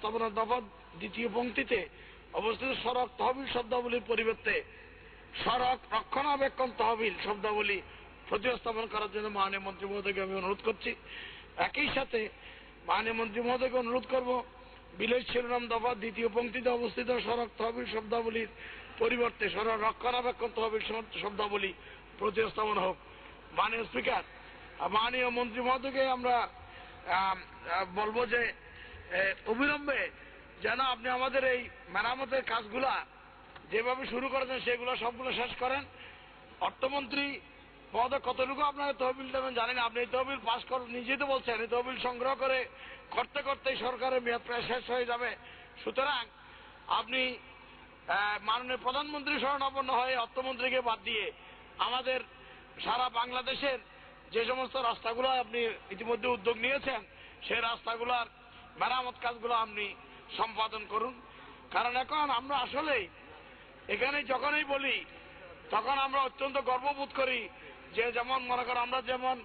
প্রস্তাবনা দফা দ্বিতীয় পঙ্ক্তিতে অবস্থিত সড়ক তহবিল শব্দাবলীর পরিবর্তে সড়ক রক্ষণাবেক্ষণ তহবিল শব্দাবলী প্রতিস্থাপন করার জন্য মাননীয় মন্ত্রী মহোদয়কে আমি অনুরোধ করছি। একই সাথে মাননীয় মন্ত্রী মহোদয়কে অনুরোধ করব, বিলের শিরোনাম দফা দ্বিতীয় পঙ্ক্তিতে অবস্থিত সড়ক তহবিল শব্দাবলীর পরিবর্তে সড়ক রক্ষণাবেক্ষণ তহবিল শব্দ- শব্দাবলী প্রতিস্থাপন হোক। মাননীয় স্পিকার, মাননীয় মন্ত্রী মহোদয়কে আমরা বলব যে অবিলম্বে যেন আপনি আমাদের এই মেরামতের কাজগুলা যেভাবে শুরু করেছেন, সেগুলো সবগুলো শেষ করেন। অর্থমন্ত্রী পদে কতটুকু আপনাকে তহবিল দেবেন জানেন আপনি এই তহবিল পাস কর নিজেই তো বলছেন, এই তহবিল সংগ্রহ করে করতে করতেই সরকারের মেয়াদ প্রায় শেষ হয়ে যাবে। সুতরাং আপনি মাননীয় প্রধানমন্ত্রী শরণাপন্ন হয়ে অর্থমন্ত্রীকে বাদ দিয়ে আমাদের সারা বাংলাদেশের যে সমস্ত রাস্তাগুলো আপনি ইতিমধ্যে উদ্যোগ নিয়েছেন, সেই রাস্তাগুলোর মেরামত কাজগুলো আপনি সম্পাদন করুন। কারণ এখন আমরা আসলেই এখানে যখনই বলি, তখন আমরা অত্যন্ত গর্ববোধ করি যে যেমন মনে করো আমরা যেমন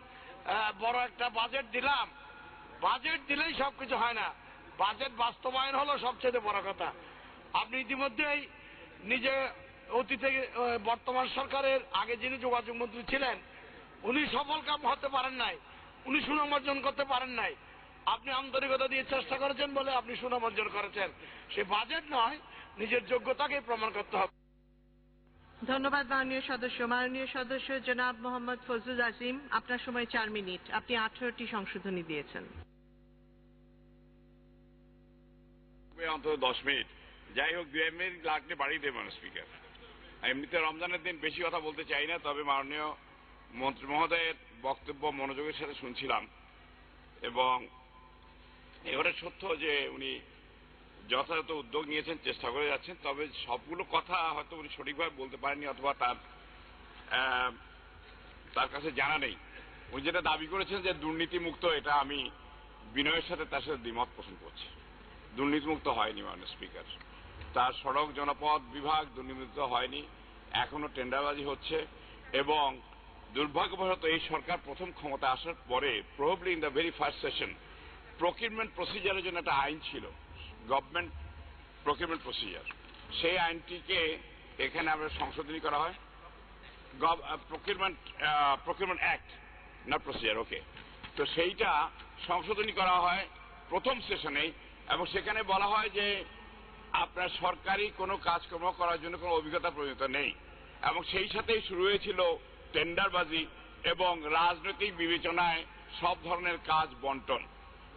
বড় একটা বাজেট দিলাম। বাজেট দিলেই সব কিছু হয় না। বাজেট বাস্তবায়ন হলো সবচেয়ে বড় কথা। আপনি ইতিমধ্যেই নিজে অতীতে বর্তমান সরকারের আগে যিনি যোগাযোগ মন্ত্রী ছিলেন, উনি সফল কাম হতে পারেন নাই, উনি সুনাম অর্জন করতে পারেন নাই। আপনি আন্তরিকতা দিয়ে চেষ্টা করেছেন বলে আপনি সুনাম অর্জন করেছেন। সে বাজেট নয় নিজের যোগ্যতাকে প্রমাণ করতে হবে। ধন্যবাদ মাননীয় সদস্য। মাননীয় সদস্য জনাব মোহাম্মদ ফজলুল আজিম আপনার সময় চার মিনিট। আপনি আঠারোটি সংশোধনী দিয়েছেন। অন্তত দশ মিনিট। যাই হোক দু এক মিনিট লাগলে বাড়িয়ে দেবেন স্পিকার। এমনিতে রমজানের দিন বেশি কথা বলতে চাই না তবে মাননীয় মন্ত্রী মহোদয়ের বক্তব্য মনোযোগের সাথে শুনছিলাম এবং এবারে সত্য যে উনি যথাযথ উদ্যোগ নিয়েছেন, চেষ্টা করে যাচ্ছেন, তবে সবগুলো কথা হয়তো উনি সঠিকভাবে বলতে পারেননি অথবা তার তার কাছে জানা নেই। উনি যেটা দাবি করেছেন যে দুর্নীতিমুক্ত, এটা আমি বিনয়ের সাথে তার সাথে দ্বিমত পোষণ করছি। দুর্নীতিমুক্ত হয়নি মাননীয় স্পিকার। তার সড়ক জনপথ বিভাগ দুর্নীতিমুক্ত হয়নি, এখনও টেন্ডারবাজি হচ্ছে এবং দুর্ভাগ্যবশত এই সরকার প্রথম ক্ষমতা আসার পরে probably in the very first session procurement প্রসিজারের জন্য একটা আইন ছিল গভর্নমেন্ট প্রকিউরমেন্ট প্রসিজার সেই আইনটিকে এখানে আমরা সংশোধনী করা হয়। প্রকিউরমেন্ট প্রকিউরমেন্ট অ্যাক্ট না প্রসিজার ওকে তো সেইটা সংশোধনী করা হয় প্রথম সেশনেই এবং সেখানে বলা হয় যে আপনার সরকারি কোনো কাজকর্ম করার জন্য কোনো অভিজ্ঞতা প্রয়োজন নেই। এবং সেই সাথেই শুরু হয়েছিল টেন্ডারবাজি এবং রাজনৈতিক বিবেচনায় সব ধরনের কাজ বন্টন।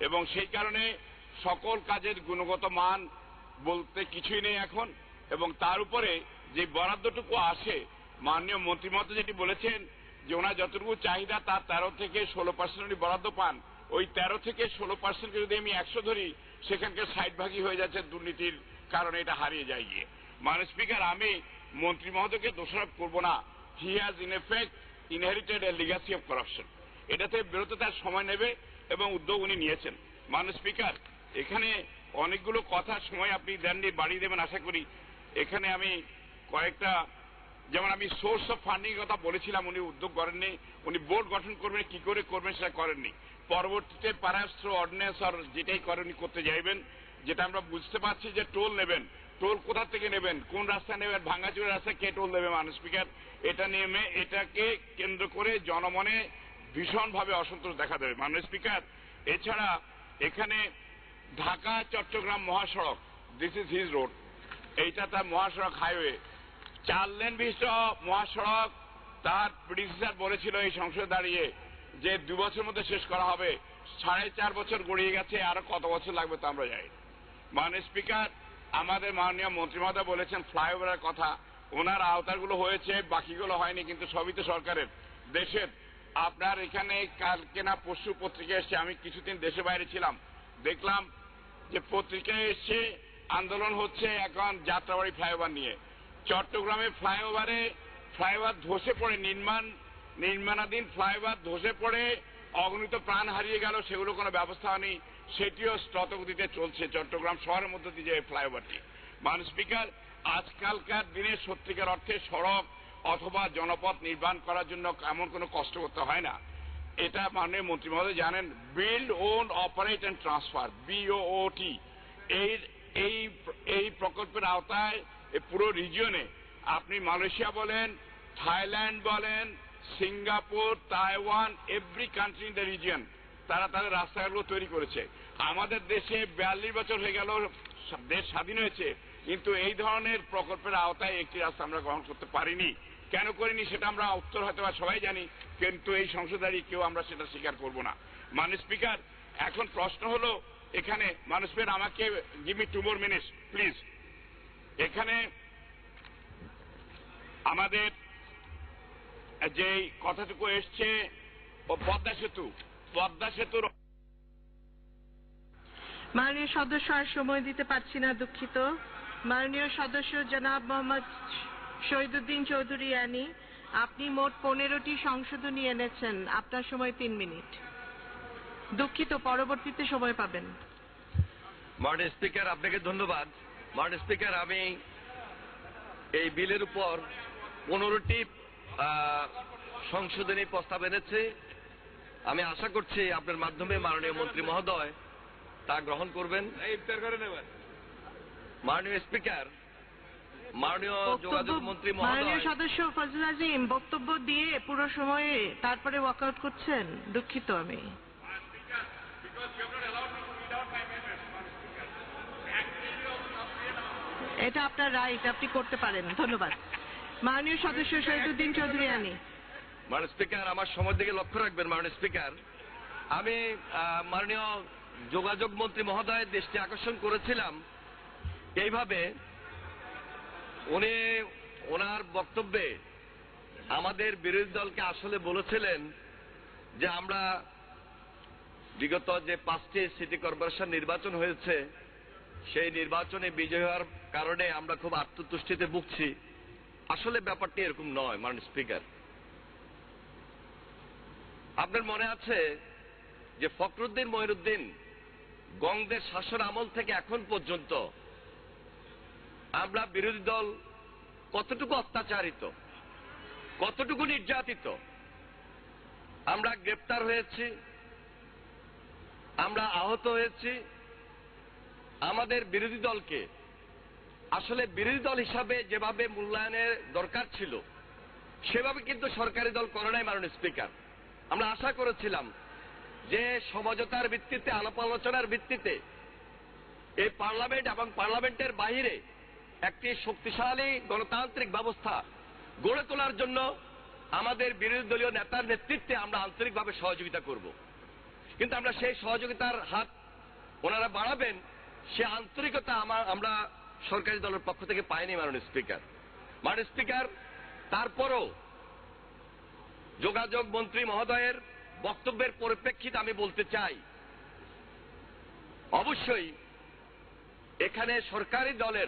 এবং সেই কারণে সকল কাজের গুণগত মান বলতে কিছুই নেই এখন, এবং তার উপরে যে বরাদ্দটুকু আসে, মাননীয় মন্ত্রী মহোদয় যেটি বলেছেন যে ওনার যতটুকু চাহিদা তার তেরো থেকে ষোলো পার্সেন্ট উনি বরাদ্দ পান, ওই তেরো থেকে ষোলো পার্সেন্টকে যদি আমি একশো ধরি সেখানকার সাইড ভাগই হয়ে যাচ্ছে দুর্নীতির কারণে এটা হারিয়ে যায় গিয়ে। মানে স্পিকার, আমি মন্ত্রী মহোদয়কে দোষারোপ করব না। He has in effect inherited a legacy of corruption এটাতে বেরোতে তার সময় নেবে। এবং উদ্যোগ উনি নিয়েছেন। মাননীয় স্পিকার, এখানে অনেকগুলো কথা সময় আপনি দেননি, বাড়িয়ে দেবেন আশা করি। এখানে আমি কয়েকটা, যেমন আমি সোর্স অফ ফান্ডিং কথা বলেছিলাম, উনি উদ্যোগ করেননি, উনি বোর্ড গঠন করবেন, কি করে করবেন সেটা করেননি। পরবর্তীতে পারাস্ত্র অর্ডিন্যান্স আর যেটাই করেন, উনি করতে যাইবেন, যেটা আমরা বুঝতে পারছি যে টোল নেবেন। টোল কোথা থেকে নেবেন? কোন রাস্তা নেবেন? ভাঙ্গাচুরের রাস্তায় কে টোল দেবে মানুষ স্পিকার? এটা নেমে এটাকে কেন্দ্র করে জনমনে ভীষণভাবে অসন্তোষ দেখা দেবে। মাননীয় স্পিকার, এছাড়া এখানে ঢাকা, চট্টগ্রাম মহাসড়ক দিস ইজ হিজ রোড এইটা তার মহাসড়ক হাইওয়ে চার লেন বিশিষ্ট মহাসড়ক, তার প্রিডিসেসর বলেছিল এই সংসদে দাঁড়িয়ে যে দু বছরের মধ্যে শেষ করা হবে। সাড়ে চার বছর গড়িয়ে গেছে, আরও কত বছর লাগবে তা আমরা যাই মাননীয় স্পিকার, আমাদের মাননীয় মন্ত্রী মহোদয় বলেছেন ফ্লাইওভারের কথা। ওনার আওতারগুলো হয়েছে, বাকিগুলো হয়নি, কিন্তু সবই তো সরকারের, দেশের। আপনার এখানে কালকে না পশু পত্রিকা এসছে আমি কিছুদিন দেশে বাইরে ছিলাম। দেখলাম যে পত্রিকায় এসছে আন্দোলন হচ্ছে এখন যাত্রাবাড়ি ফ্লাইওভার নিয়ে। চট্টগ্রামে ফ্লাইওভারে ফ্লাইওভার ধসে পড়ে, নির্মাণ, নির্মাণাধীন ফ্লাইওভার ধসে পড়ে, অগণিত প্রাণ হারিয়ে গেল, সেগুলো কোনো ব্যবস্থা হয়নি। সেটিও দ্রুতগতিতে চলছে চট্টগ্রাম শহরের মধ্যে দিয়ে ফ্লাইওভারটি। মান স্পিকার, আজকালকার দিনে সত্যিকার অর্থে সড়ক অথবা জনপথ নির্মাণ করার জন্য এমন কোনো কষ্ট করতে হয় না। এটা মাননীয় মন্ত্রী মহোদয় জানেন build own operate and transfer BOT এই এই এই প্রকল্পের আওতায় পুরো রিজিয়নে আপনি মালয়েশিয়া বলেন, থাইল্যান্ড বলেন, Singapore, Taiwan every country in the region তারা তাদের রাস্তাগুলো তৈরি করেছে। আমাদের দেশে বিয়াল্লিশ বছর হয়ে গেল, দেশ স্বাধীন হয়েছে, কিন্তু এই ধরনের প্রকল্পের আওতায় একটি রাস্তা আমরা গ্রহণ করতে পারিনি। কেন করিনি সেটা আমরা উত্তর হয়তো সবাই জানি, কিন্তু এই সংসদারি কেউ আমরা সেটা স্বীকার করব না। মানে স্পিকার, এখন প্রশ্ন হলো, এখানে মানুষ আমাকে give me two more minutes please এখানে আমাদের যে কথাটুকু এসছে, ও পদ্মা সেতু, পদ্মা সেতুর মাননীয় সদস্য আর সময় দিতে পারছি না, দুঃখিত। মাননীয় সদস্য জনাব মোহাম্মদ শহীদুদ্দিন চৌধুরী আনি আপনি মোট পনেরোটি সংশোধনী এনেছেন। আপনার সময় তিন মিনিট। দুঃখিত পরবর্তীতে সময় পাবেন। মাননীয় স্পিকার আপনাকে ধন্যবাদ। মাননীয় স্পিকার আমি এই বিলের উপর পনেরোটি সংশোধনী প্রস্তাব এনেছে। আমি আশা করছি আপনার মাধ্যমে মাননীয় মন্ত্রী মহোদয় তা গ্রহণ করবেন। মাননীয় স্পিকার মাননীয় যোগাযোগ মন্ত্রী মাননীয় সদস্য ফজল আজিম বক্তব্য দিয়ে পুরো সময়ে তারপরে ওয়াকআউট করছেন। দুঃখিত আমি। এটা আপনার রাইট আপনি করতে পারেন। ধন্যবাদ। মাননীয় সদস্য শহীদুদ্দিন চৌধুরী আনি মাননীয় স্পিকার আমার সময় দিকে লক্ষ্য রাখবেন মাননীয় স্পিকার। আমি মাননীয় যোগাযোগ মন্ত্রী মহোদয়ের দেশটি আকর্ষণ করেছিলাম। এইভাবে উনি ওনার বক্তব্যে আমাদের বিরোধী দলকে আসলে বলেছিলেন যে আমরা বিগত যে পাঁচটি সিটি কর্পোরেশন নির্বাচন হয়েছে, সেই নির্বাচনে বিজয় হওয়ার কারণে আমরা খুব আত্মতুষ্টিতে ভুগছি। আসলে ব্যাপারটি এরকম নয়, মাননীয় স্পিকার। আপনার মনে আছে যে ফখরুদ্দিন মহিরুদ্দিন গঙ্গদের শাসন আমল থেকে এখন পর্যন্ত আমরা বিরোধী দল কতটুকু অত্যাচারিত? কতটুকু নির্যাতিত? আমরা গ্রেপ্তার হয়েছি, আমরা আহত হয়েছি। আমাদের বিরোধী দলকে আসলে বিরোধী দল হিসাবে যেভাবে মূল্যায়নের দরকার ছিল, সেভাবে কিন্তু সরকারি দল করে নাই মাননীয় স্পিকার। আমরা আশা করেছিলাম যে সমঝোতার ভিত্তিতে, আলাপ আলোচনার ভিত্তিতে এই পার্লামেন্ট এবং পার্লামেন্টের বাইরে একটি শক্তিশালী গণতান্ত্রিক ব্যবস্থা গড়ে তোলার জন্য আমাদের বিরোধী দলীয় নেতার নেতৃত্বে আমরা আন্তরিকভাবে সহযোগিতা করব। কিন্তু আমরা সেই সহযোগিতার হাত ওনারা বাড়াবেন, সে আন্তরিকতা আমার, আমরা সরকারি দলের পক্ষ থেকে পাইনি মাননীয় স্পিকার। মাননীয় স্পিকার, তারপরও যোগাযোগ মন্ত্রী মহোদয়ের বক্তব্যের পরিপ্রেক্ষিতে আমি বলতে চাই, অবশ্যই এখানে সরকারি দলের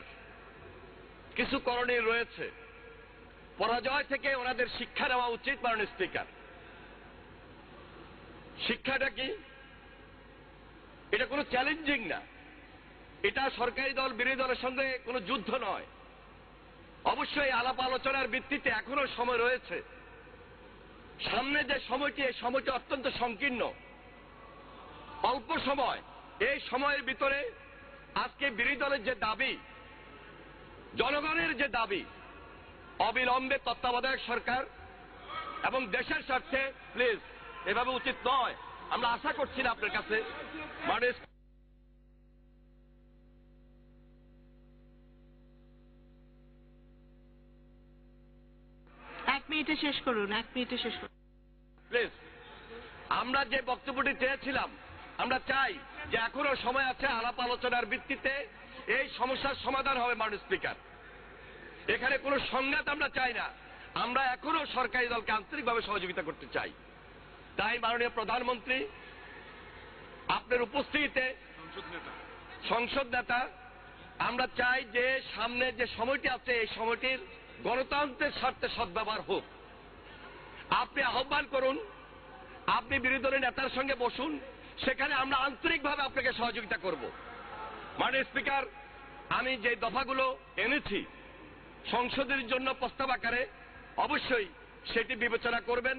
কিছু করণীয় রয়েছে। পরাজয় থেকে ওনাদের শিক্ষা নেওয়া উচিত, মাননীয় স্পিকার। শিক্ষাটা কি? এটা কোনো চ্যালেঞ্জিং না। এটা সরকারি দল, বিরোধী দলের সঙ্গে কোনো যুদ্ধ নয়। অবশ্যই আলাপ আলোচনার ভিত্তিতে এখনও সময় রয়েছে। সামনে যে সময়টি, এই সময়টি অত্যন্ত সংকীর্ণ। অল্প সময়। এই সময়ের ভিতরে আজকে বিরোধী দলের যে দাবি জনগণের যে দাবি অবিলম্বে তত্ত্বাবধায়ক সরকার এবং দেশের স্বার্থে প্লিজ এভাবে উচিত নয়। আমরা আশা করছি না আপনার কাছে। মানে এক মিনিটে শেষ করুন এক মিনিটে শেষ করুন। প্লিজ আমরা যে বক্তব্যটি চেয়েছিলাম আমরা চাই যে এখনও সময় আছে আলাপ আলোচনার ভিত্তিতে এই সমস্যার সমাধান হবে, মাননীয় স্পিকার। এখানে কোনো সংঘাত আমরা চাই না। আমরা এখনও সরকারি দলকে আন্তরিকভাবে সহযোগিতা করতে চাই। তাই মাননীয় প্রধানমন্ত্রী, আপনার উপস্থিতিতে সংসদ নেতা, আমরা চাই যে সামনে যে সময়টি আছে, এই সময়টির গণতন্ত্রের স্বার্থে সদ্ব্যবহার হোক। আপনি আহ্বান করুন, আপনি বিরোধী দলের নেতার সঙ্গে বসুন, সেখানে আমরা আন্তরিকভাবে আপনাকে সহযোগিতা করব। মাননীয় স্পিকার, আমি যে দফাগুলো এনেছি, সংসদের জন্য প্রস্তাব আকারে অবশ্যই সেটি বিবেচনা করবেন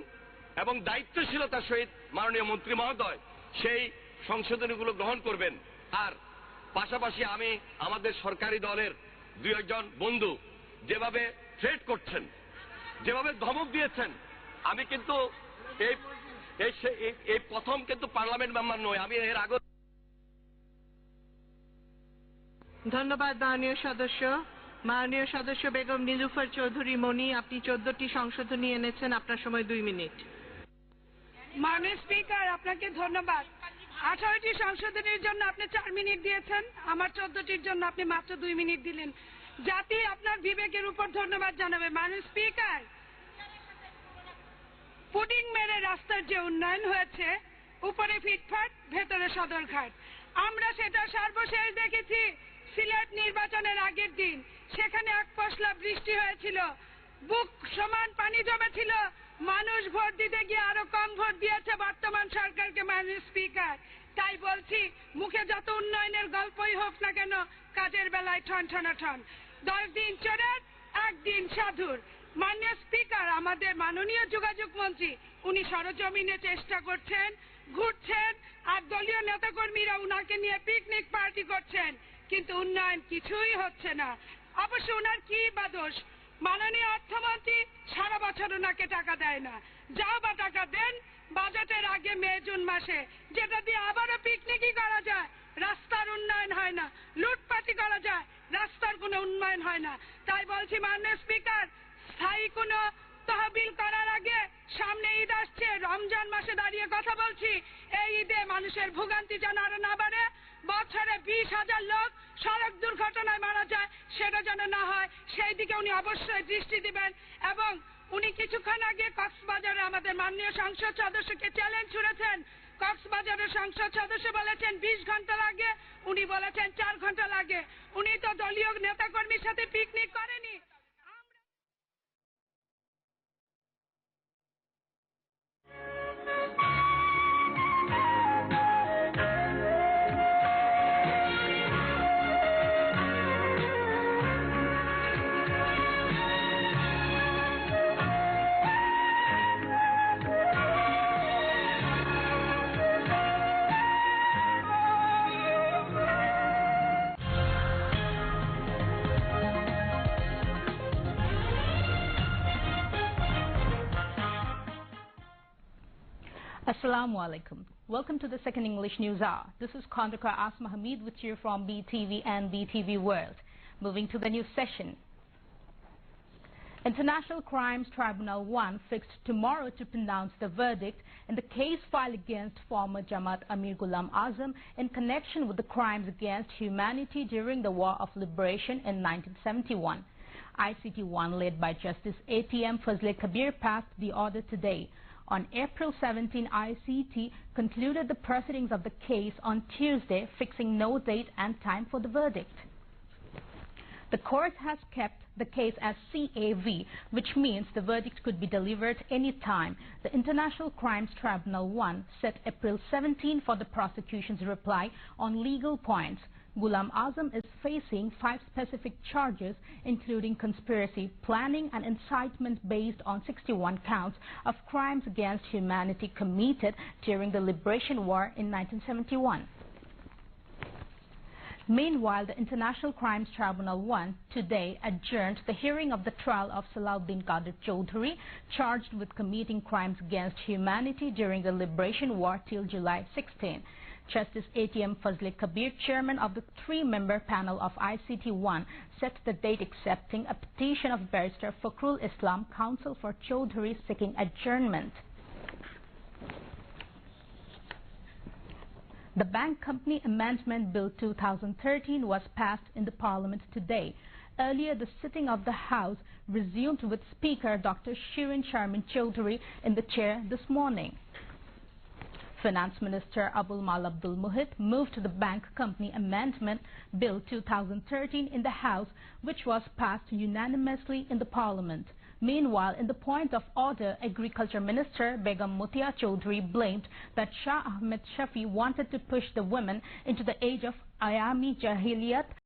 এবং দায়িত্বশীলতার সহিত মাননীয় মন্ত্রী মহোদয় সেই সংশোধনীগুলো গ্রহণ করবেন। আর পাশাপাশি আমি আমাদের সরকারি দলের দুই একজন বন্ধু যেভাবে থ্রেট করছেন, যেভাবে ধমক দিয়েছেন, আমি কিন্তু এই প্রথম কিন্তু পার্লামেন্ট মেম্বার নই আমি এর আগে ধন্যবাদ, মাননীয় সদস্য। মাননীয় সদস্য বেগম নীলুফার চৌধুরী মনি আপনি চোদ্দটি সংশোধনী এনেছেন, আপনার সময় দুই মিনিট। মাননীয় স্পিকার, আপনাকে ধন্যবাদ। আঠারোটি সংশোধনীর জন্য আপনি চার মিনিট দিয়েছেন, আমার চোদ্দটির জন্য আপনি মাত্র দুই মিনিট দিলেন। জাতি আপনার বিবেকের উপর ধন্যবাদ জানাবে। মাননীয় স্পিকার, পুডিং মেরে রাস্তার যে উন্নয়ন হয়েছে, উপরে ফিটফাট, ভেতরে সদরঘাট। আমরা সেটা সর্বশেষ দেখেছি। সিলেট নির্বাচনের আগের দিন সেখানে এক পশলা বৃষ্টি হয়েছিল। বুক সমান পানি জমেছিল। মানুষ ভোট দিতে গিয়ে আরও কম ভোট দিয়েছে বর্তমান সরকারকে মাননীয় স্পিকার। তাই বলছি, মুখে যত উন্নয়নের গল্পই হোক না কেন, কাজের বেলায় ঠন ঠনা দশ দিন চোরের, একদিন সাধুর। মাননীয় স্পিকার, আমাদের মাননীয় যোগাযোগ মন্ত্রী, উনি সরজমিনে চেষ্টা করছেন, ঘুরছেন, আর দলীয় নেতাকর্মীরা উনাকে নিয়ে পিকনিক পার্টি করছেন। কিন্তু উন্নয়ন কিছুই হচ্ছে না। অবশ্য উনার কি বা দোষ? মাননীয় অর্থমন্ত্রী সারা বছর ওনাকে টাকা দেয় না। যাও বা টাকা দেন, বাজেটের আগে মে, জুন মাসে। যেটা দিয়ে আবারও পিকনিকই করা যায়, রাস্তার উন্নয়ন হয় না লুটপাটি করা যায়, রাস্তার কোনো উন্নয়ন হয় না। তাই বলছি, মাননীয় স্পিকার, স্থায়ী কোনো তহবিল করার আগে সামনে ঈদ আসছে, রমজান মাসে দাঁড়িয়ে কথা বলছি। এই ঈদে মানুষের ভোগান্তি যেন আরও না বাড়ে বছরে বিশ হাজার লোক সড়ক দুর্ঘটনায় মারা যায়, সেটা যেন না হয়। সেই দিকে উনি অবশ্যই দৃষ্টি দিবেন এবং উনি কিছুক্ষণ আগে কক্সবাজারে আমাদের মাননীয় সংসদ সদস্যকে চ্যালেঞ্জ ছুড়েছেন কক্সবাজারের সংসদ সদস্য বলেছেন, বিশ ঘণ্টা লাগে। উনি বলেছেন, চার ঘণ্টা লাগে। উনি তো দলীয় নেতাকর্মীর সাথে পিকনিক করেনি। Assalamu alaikum. Welcome to the second English News Hour. This is Khandaka Asma Hamid with you from BTV and BTV World. Moving to the news session. International Crimes Tribunal 1 fixed tomorrow to pronounce the verdict in the case filed against former Jamaat Amir Ghulam Azam in connection with the crimes against humanity during the War of Liberation in 1971. ICT-1 led by Justice ATM Fazle Kabir passed the order today. On April 17, ICT concluded the proceedings of the case on Tuesday, fixing no date and time for the verdict. The court has kept the case as CAV, which means the verdict could be delivered any time. The International Crimes Tribunal 1 set April 17 for the prosecution's reply on legal points. Ghulam Azam is facing five specific charges, including conspiracy, planning, and incitement based on 61 counts of crimes against humanity committed during the Liberation War in 1971. Meanwhile, the International Crimes Tribunal 1 today adjourned the hearing of the trial of Salahuddin Qadir Chaudhry, charged with committing crimes against humanity during the Liberation War till July 16. Justice ATM Fazli Kabir, chairman of the three-member panel of ICT-1, set the date accepting a petition of barrister Fakhrul Islam, counsel for Chaudhry, seeking adjournment. The Bank Company Amendment Bill 2013 was passed in the Parliament today. Earlier, the sitting of the House resumed with Speaker Dr. Shirin Sharmin Chaudhry in the chair this morning. Finance Minister Abul Mal Abdul Muhit moved the Bank Company Amendment Bill 2013 in the House, which was passed unanimously in the Parliament. Meanwhile, in the point of order, Agriculture Minister Begum Mutia Chaudhry blamed that Shah Ahmed Shafi wanted to push the women into the age of Ayami Jahiliyat